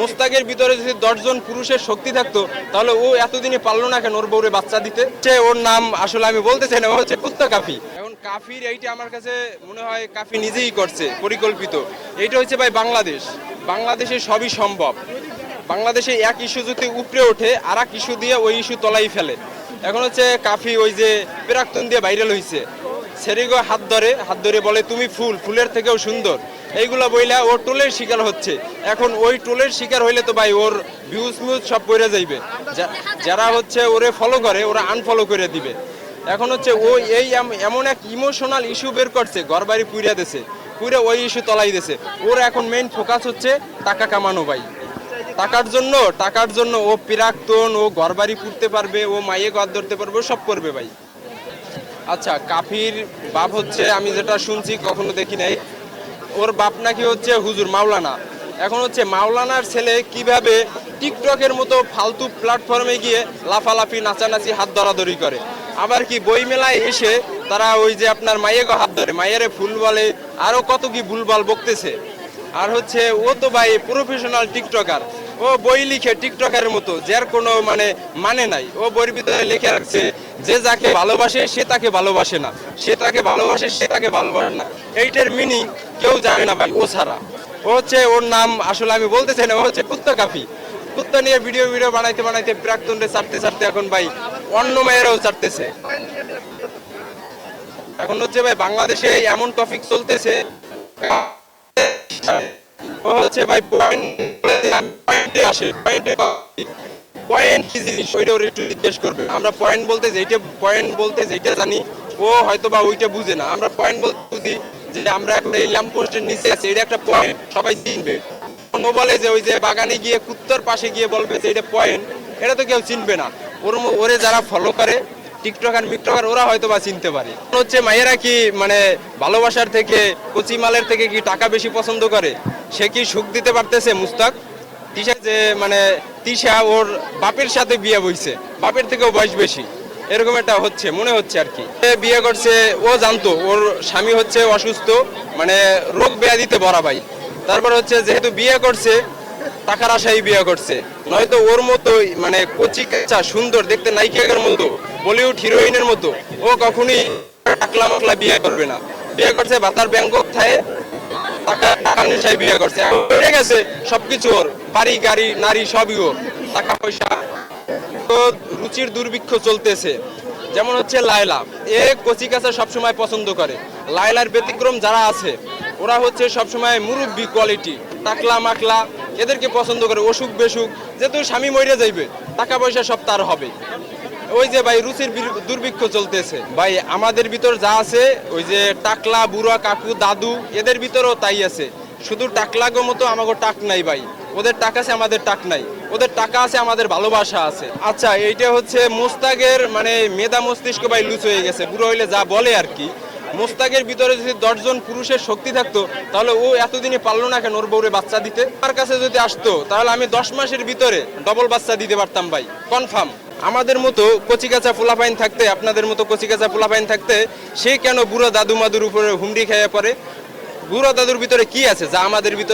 মোস্তাকের ভিতরে যদি দশজন পুরুষের শক্তি থাকতো, তাহলে ও এতদিনে পারল না কেন ওর বউরে বাচ্চা দিতে? সে ওর নাম আসলে আমি বলতে চাই না হচ্ছে কুত্তা কাফি। এখন কাফির এইটা আমার কাছে মনে হয় কাফি নিজেই করছে, পরিকল্পিত। এইটা হচ্ছে ভাই বাংলাদেশ। বাংলাদেশে সবই সম্ভব। বাংলাদেশে এক ইস্যু যদি উপরে ওঠে আর এক ইস্যু দিয়ে ওই ইস্যু তলাই ফেলে। এখন হচ্ছে কাফি ওই যে প্রাক্তন দিয়ে ভাইরাল হয়েছে সেরিগো হাত ধরে হাত ধরে বলে, তুমি ফুল, ফুলের থেকেও সুন্দর। এইগুলো বইলা ও টোলের শিকার হচ্ছে। এখন ওই টোলের শিকার হইলে তো ভাই ওর ভিউজ মিউজ সব পড়ে যাইবে। যারা হচ্ছে ওরে ফলো করে, ওরা আনফলো করে দিবে। এখন হচ্ছে ও এই এমন এক ইমোশনাল ইস্যু বের করছে, ঘরবাড়ি পুইরা দেছে, পুইরা ওই ইস্যু তলাই দেছে। ওর এখন মেইন ফোকাস হচ্ছে টাকা কামানো ভাই। টাকার জন্য টাকার জন্য ও প্রাক্তন, ও ঘরবাড়ি পুড়তে পারবে, ও মাইয়ে ঘর ধরতে পারবে সব করবে ভাই। আচ্ছা কাফির বাপ হচ্ছে, আমি যেটা শুনছি, কখনো দেখি নাই ওর বাপ নাকি হচ্ছে হুজুর মাওলানা। এখন হচ্ছে মাওলানার ছেলে কীভাবে টিকটকের মতো ফালতু প্ল্যাটফর্মে গিয়ে লাফালাফি, নাচানাচি, হাত ধরাধরি করে? আবার কি বই মেলায় এসে তারা ওই যে আপনার মাইয়েকে হাত ধরে, মাইয়ারে ফুল বলে আরও কত কি ভুলবাল বকতেছে? আর হচ্ছে ও তো ভাই প্রফেশনাল টিকটকার। ও বই লিখে টিকটকের মতো যার কোনো মানে মানে নাই। ও বইয়ের ভিতরে লিখে রাখছে, যে যাকে ভালোবাসে, সে তাকে ভালোবাসে না। সে তাকে ভালোবাসে, সে তাকে ভালোবাসে না। এইটার মিনিং কেউ জানে না ভাই, ও ছাড়া। ও হচ্ছে, ওর নাম আসলে আমি বলতে চাই না, ও হচ্ছে কুত্তা কাফি। কুত্তা নিয়ে ভিডিও ভিডিও বানাইতে বানাইতে প্রাক্তনরে চাটতে চাটতে এখন ভাই অন্য মেয়েরাও চাটতেছে এখন হচ্ছে ভাই বাংলাদেশে এমন টপিক চলতেছে, ও হচ্ছে ভাই পয়েন্টে আসে। পয়েন্টে কি জিনিস ওইটা ওর একটু জিজ্ঞেস করবে। আমরা পয়েন্ট বলতে যেটা পয়েন্ট বলতে যেটা জানি। ও হয়তো বা ওইটা বুঝে না। আমরা পয়েন্ট বলতে বুঝি যে আমরা এখন এই ল্যাম্প পোস্টের নিচে এটা একটা পয়েন্ট সবাই চিনবে। ও বলে যে ওই যে বাগানে গিয়ে কুত্তর পাশে গিয়ে বলবে যে এটা পয়েন্ট এটা তো কেউ চিনবে না। ওর ওরে যারা ফলো করে টিকটকার মিকটকার ওরা হয়তো বা চিনতে পারে। হচ্ছে মায়েরা কি মানে ভালোবাসার থেকে, কচি মালের থেকে কি টাকা বেশি পছন্দ করে? সে কি সুখ দিতে পারতেছে মুস্তাক? তিশা যে মানে তিশা ওর বাপের সাথে বিয়ে বইছে। বাপের থেকেও বয়স বেশি। এরকম একটা হচ্ছে, মনে হচ্ছে আর কি। বিয়ে করছে, ও জানতো, ওর স্বামী হচ্ছে অসুস্থ মানে রোগ ব্যাধিতে ভরা ভাই। তারপর হচ্ছে, যেহেতু বিয়ে করছে, টাকার আশাই বিয়ে করছে। নয়তো ওর মতোই মানে কচি কাঁচা, সুন্দর, দেখতে নায়িকার মতো, বলিউড হিরোইনের মতো, ও কখনই টাকলা মাকলা বিয়ে করবে না। বিয়ে করছে বাতার ব্যাংকক থায়ে টাকা বিয়ে করছে। সবকিছু ওর। বাড়ি, গাড়ি, নারী, সবই ওর। টাকা পয়সা। তো রুচির দুর্ভিক্ষ চলতেছে। যেমন হচ্ছে লায়লা। এ কচি কাঁচা সবসময় পছন্দ করে। লায়লার ব্যতিক্রম যারা আছে, ওরা হচ্ছে সবসময় মুরব্বী কোয়ালিটি টাকলা, মাকলা, এদেরকে পছন্দ করে অসুখ বেসুখ যেহেতু স্বামী মরে যাইবে, টাকা পয়সা সব তার হবে। ওই যে ভাই রুচির দুর্ভিক্ষ চলতেছে। ভাই, আমাদের ভিতর যা আছে, ওই যে টাকলা, বুড়া, কাকু, দাদু, এদের ভিতরও তাই আছে। শুধু টাকলাগো মতো আমাকে টাক নাই ভাই। ওদের টাকা আছে, আমাদের টাক নাই। ওদের টাকা আছে, আমাদের ভালোবাসা আছে। আচ্ছা এইটা হচ্ছে মোস্তাকের মানে মেধা মস্তিষ্ক ভাই লুচ হয়ে গেছে। বুড়ো হইলে যা বলে আর কি। মোস্তাকের ভিতরে যদি দশজন পুরুষের শক্তি থাকতো, তাহলে ও এতদিনে পারল না কেন ওর বউরে বাচ্চা দিতে? তার কাছে যদি আসতো, তাহলে আমি দশ মাসের ভিতরে ডবল বাচ্চা দিতে পারতাম ভাই। কনফার্ম আমাদের মতো কচিকাচা পোলাপাইন থাকতে, আপনাদের মতো কচিকাচা পোলাপাইন থাকতে, সে কেন বুড়ো দাদু মাদুর উপরে হুমড়ি খেয়ে পড়ে? বুড়ো দাদুর ভিতরে কি আছে যা আমাদের ভিতরে